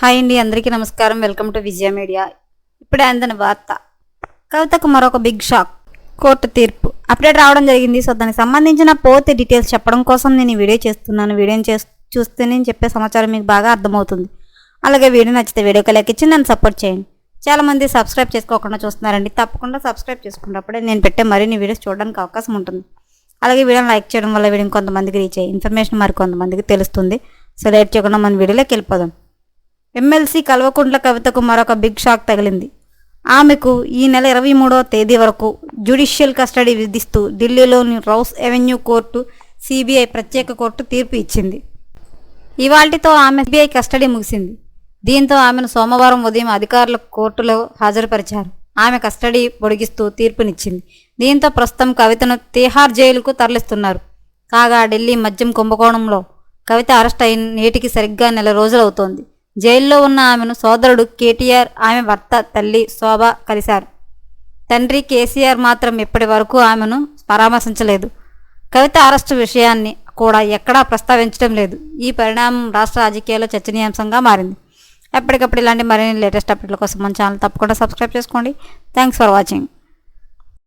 Hi అండి అందరికీ నమస్కారం. Welcome to Vijaya media. ఇప్పుడే అందిన వార్త. కవితకు మరొక బిగ్ షాక్. కోర్టు తీర్పు. అప్డేట్ రావడం జరిగింది. సో దానికి సంబంధించిన పూర్తి డీటెయిల్స్ చెప్పడం కోసం నేను ఈ వీడియో చేస్తున్నాను. వీడియోని చేస్ చూస్తే నేను చెప్పే సమాచారం మీకు బాగా అర్థమవుతుంది. అలాగే వీడియో నచ్చితే వీడియోకి లైక్ ఇచ్చి నన్ను సపోర్ట్ చేయండి. చాలామంది సబ్స్క్రైబ్ చేసుకోకుండా చూస్తున్నారండి. తప్పకుండా సబ్స్క్రైబ్ చేసుకున్నప్పుడే నేను పెట్టే మరిన్ని వీడియోస్ చూడడానికి అవకాశం ఉంటుంది. అలాగే వీడియోని లైక్ చేయడం వల్ల వీడియో కొంతమందికి రీచ్ అయ్యి ఇన్ఫర్మేషన్ మరి కొంతమందికి తెలుస్తుంది. సో లేట్ చేయకుండా మన వీడియోలోకి వెళ్ళిపోదాం. ఎమ్మెల్సీ కల్వకుంట్ల కవితకు మరొక బిగ్ షాక్ తగిలింది. ఆమెకు ఈ నెల ఇరవై మూడవ తేదీ వరకు జ్యుడిషియల్ కస్టడీ విధిస్తూ ఢిల్లీలోని రౌస్ ఎవెన్యూ కోర్టు సిబిఐ ప్రత్యేక కోర్టు తీర్పు ఇచ్చింది. ఇవాళ్టితో ఆమె సిబిఐ కస్టడీ ముగిసింది. దీంతో ఆమెను సోమవారం ఉదయం అధికారుల కోర్టులో హాజరుపరిచారు. ఆమె కస్టడీ పొడిగిస్తూ తీర్పునిచ్చింది. దీంతో ప్రస్తుతం కవితను తిహార్ జైలుకు తరలిస్తున్నారు. కాగా ఢిల్లీ మద్యం కుంభకోణంలో కవిత అరెస్ట్ అయిన నేటికి సరిగ్గా నెల రోజులవుతోంది. జైల్లో ఉన్న ఆమెను సోదరుడు కేటీఆర్ ఆమె భర్త తల్లి శోభ కలిశారు. తండ్రి కేసీఆర్ మాత్రం ఇప్పటి వరకు ఆమెను పరామర్శించలేదు. కవిత అరెస్టు విషయాన్ని కూడా ఎక్కడా ప్రస్తావించడం లేదు. ఈ పరిణామం రాష్ట్ర రాజకీయాల్లో చర్చనీయాంశంగా మారింది. ఎప్పటికప్పుడు ఇలాంటి మరిన్ని లేటెస్ట్ అప్డేట్ల కోసం మన ఛానల్ తప్పకుండా సబ్స్క్రైబ్ చేసుకోండి. Thanks for watching.